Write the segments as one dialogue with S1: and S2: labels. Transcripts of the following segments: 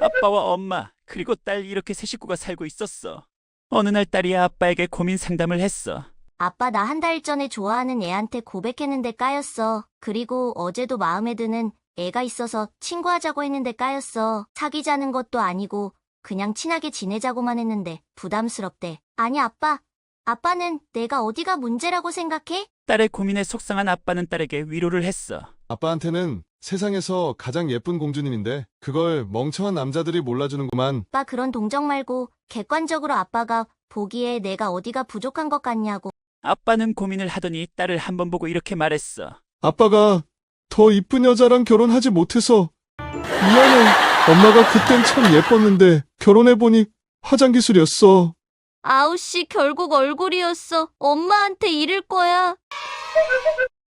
S1: 아빠와 엄마, 그리고 딸 이렇게 세 식구가 살고 있었어. 어느 날 딸이 아빠에게 고민 상담을 했어.
S2: 아빠 나 한 달 전에 좋아하는 애한테 고백했는데 까였어. 그리고 어제도 마음에 드는 애가 있어서 친구하자고 했는데 까였어. 사귀자는 것도 아니고 그냥 친하게 지내자고만 했는데 부담스럽대. 아니 아빠, 아빠는 내가 어디가 문제라고 생각해?
S1: 딸의 고민에 속상한 아빠는 딸에게 위로를 했어.
S3: 아빠한테는 세상에서 가장 예쁜 공주님인데 그걸 멍청한 남자들이 몰라주는구만.
S2: 아빠 그런 동정 말고 객관적으로 아빠가 보기에 내가 어디가 부족한 것 같냐고.
S1: 아빠는 고민을 하더니 딸을 한번 보고 이렇게 말했어.
S3: 아빠가 더 이쁜 여자랑 결혼하지 못해서 미안해. 엄마가 그땐 참 예뻤는데 결혼해보니 화장 기술이었어.
S2: 아우씨 결국 얼굴이었어. 엄마한테 이를 거야.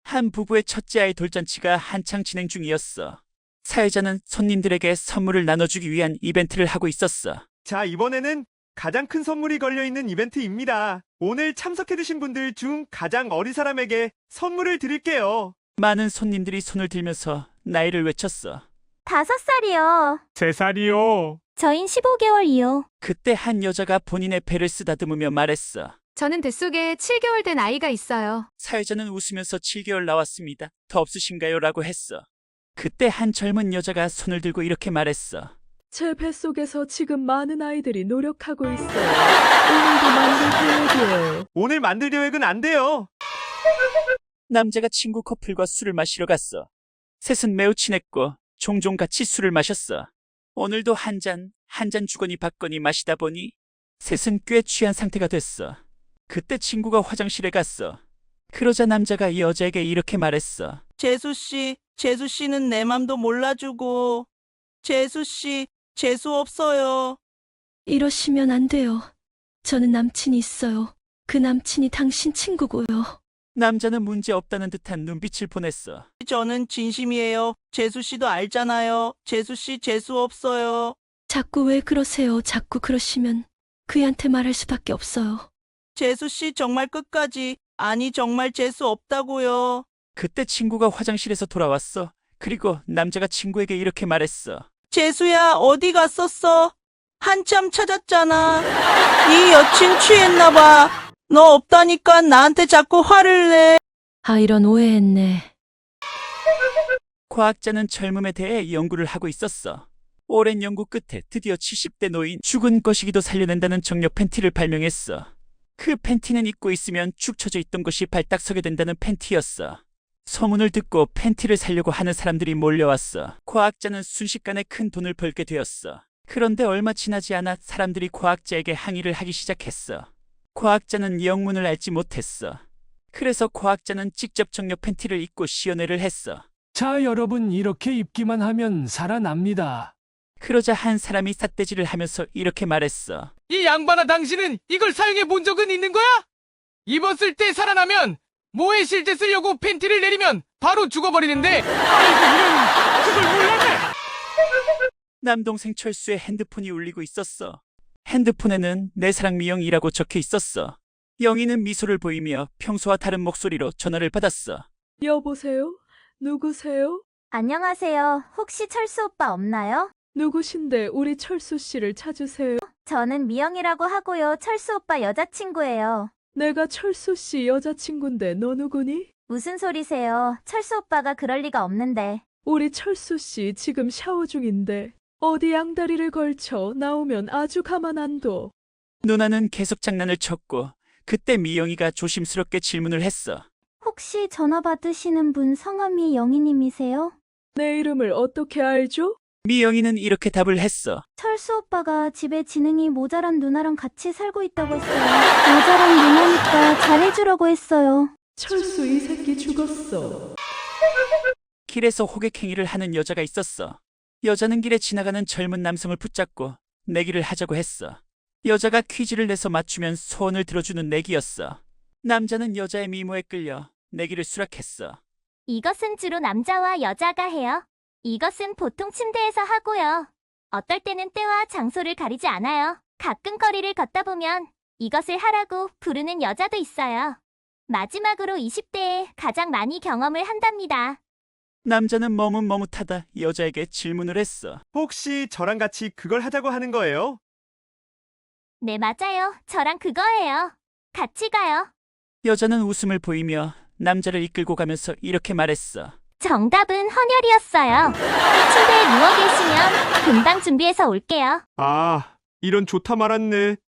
S1: 한 부부의 첫째 아이 돌잔치가 한창 진행 중이었어. 사회자는 손님들에게 선물을 나눠주기 위한 이벤트를 하고 있었어.
S4: 자, 이번에는 가장 큰 선물이 걸려있는 이벤트입니다. 오늘 참석해주신 분들 중 가장 어린 사람에게 선물을 드릴게요.
S1: 많은 손님들이 손을 들면서 나이를 외쳤어.
S2: 다섯 살이요.
S4: 세 살이요.
S2: 저인 15개월이요.
S1: 그때 한 여자가 본인의 배를 쓰다듬으며 말했어.
S5: 저는 뱃속에 7개월 된 아이가 있어요.
S1: 사회자는 웃으면서 7개월 나왔습니다. 더 없으신가요? 라고 했어. 그때 한 젊은 여자가 손을 들고 이렇게 말했어.
S6: 제 뱃속에서 지금 많은 아이들이 노력하고 있어요. 오늘도 만들 계획이에요.
S4: 오늘 만들 계획은 안 돼요.
S1: 남자가 친구 커플과 술을 마시러 갔어. 셋은 매우 친했고 종종 같이 술을 마셨어. 오늘도 한 잔, 한 잔 주거니 받거니 마시다 보니 셋은 꽤 취한 상태가 됐어. 그때 친구가 화장실에 갔어. 그러자 남자가 이 여자에게 이렇게 말했어.
S7: 재수 씨, 재수 씨는 내 맘도 몰라주고. 재수 씨, 재수 없어요.
S6: 이러시면 안 돼요. 저는 남친이 있어요. 그 남친이 당신 친구고요.
S1: 남자는 문제 없다는 듯한 눈빛을 보냈어.
S7: 저는 진심이에요. 재수 씨도 알잖아요. 재수 씨 재수 없어요.
S6: 자꾸 왜 그러세요? 자꾸 그러시면 그이한테 말할 수밖에 없어요.
S7: 재수 씨 정말 끝까지. 아니, 정말 재수 없다고요.
S1: 그때 친구가 화장실에서 돌아왔어. 그리고 남자가 친구에게 이렇게 말했어.
S7: 재수야, 어디 갔었어? 한참 찾았잖아. 네 여친 취했나 봐. 너 없다니까 나한테 자꾸 화를 내.
S6: 아, 이런 오해했네.
S1: 과학자는 젊음에 대해 연구를 하고 있었어. 오랜 연구 끝에 드디어 70대 노인 죽은 거시기도 살려낸다는 정력 팬티를 발명했어. 그 팬티는 입고 있으면 축 처져 있던 것이 발딱 서게 된다는 팬티였어. 소문을 듣고 팬티를 살려고 하는 사람들이 몰려왔어. 과학자는 순식간에 큰 돈을 벌게 되었어. 그런데 얼마 지나지 않아 사람들이 과학자에게 항의를 하기 시작했어. 과학자는 영문을 알지 못했어. 그래서 과학자는 직접 정력 팬티를 입고 시연회를 했어.
S8: 자, 여러분, 이렇게 입기만 하면 살아납니다.
S1: 그러자 한 사람이 삿대질을 하면서 이렇게 말했어.
S9: 이 양반아 당신은 이걸 사용해 본 적은 있는 거야? 입었을 때 살아나면 뭐에 실제 쓰려고 팬티를 내리면 바로 죽어버리는데 아이고 이런 그걸 몰랐네
S1: 남동생 철수의 핸드폰이 울리고 있었어. 핸드폰에는 내 사랑 미영이라고 적혀 있었어. 영희는 미소를 보이며 평소와 다른 목소리로 전화를 받았어.
S6: 여보세요? 누구세요?
S2: 안녕하세요. 혹시 철수 오빠 없나요?
S6: 누구신데 우리 철수 씨를 찾으세요?
S2: 저는 미영이라고 하고요. 철수 오빠 여자친구예요.
S6: 내가 철수 씨 여자친구인데 너 누구니?
S2: 무슨 소리세요? 철수 오빠가 그럴 리가 없는데.
S6: 우리 철수 씨 지금 샤워 중인데 어디 양다리를 걸쳐 나오면 아주 가만 안 둬.
S1: 누나는 계속 장난을 쳤고 그때 미영이가 조심스럽게 질문을 했어.
S2: 혹시 전화 받으시는 분 성함이 영희님이세요?
S6: 내 이름을 어떻게 알죠?
S1: 미영이는 이렇게 답을 했어.
S2: 철수 오빠가 집에 지능이 모자란 누나랑 같이 살고 있다고 했어요. 모자란 누나니까 잘해주라고 했어요.
S6: 철수 이 새끼 죽었어.
S1: 길에서 호객행위를 하는 여자가 있었어. 여자는 길에 지나가는 젊은 남성을 붙잡고 내기를 하자고 했어. 여자가 퀴즈를 내서 맞추면 소원을 들어주는 내기였어. 남자는 여자의 미모에 끌려 내기를 수락했어.
S2: 이것은 주로 남자와 여자가 해요. 이것은 보통 침대에서 하고요. 어떨 때는 때와 장소를 가리지 않아요. 가끔 거리를 걷다 보면 이것을 하라고 부르는 여자도 있어요. 마지막으로 20대에 가장 많이 경험을 한답니다.
S1: 남자는 머뭇머뭇하다 여자에게 질문을 했어.
S4: 혹시 저랑 같이 그걸 하자고 하는 거예요?
S2: 네, 맞아요. 저랑 그거예요. 같이 가요.
S1: 여자는 웃음을 보이며 남자를 이끌고 가면서 이렇게 말했어.
S2: 정답은 헌혈이었어요. 침대에 누워 계시면 금방 준비해서 올게요.
S4: 아, 이런 좋다 말았네.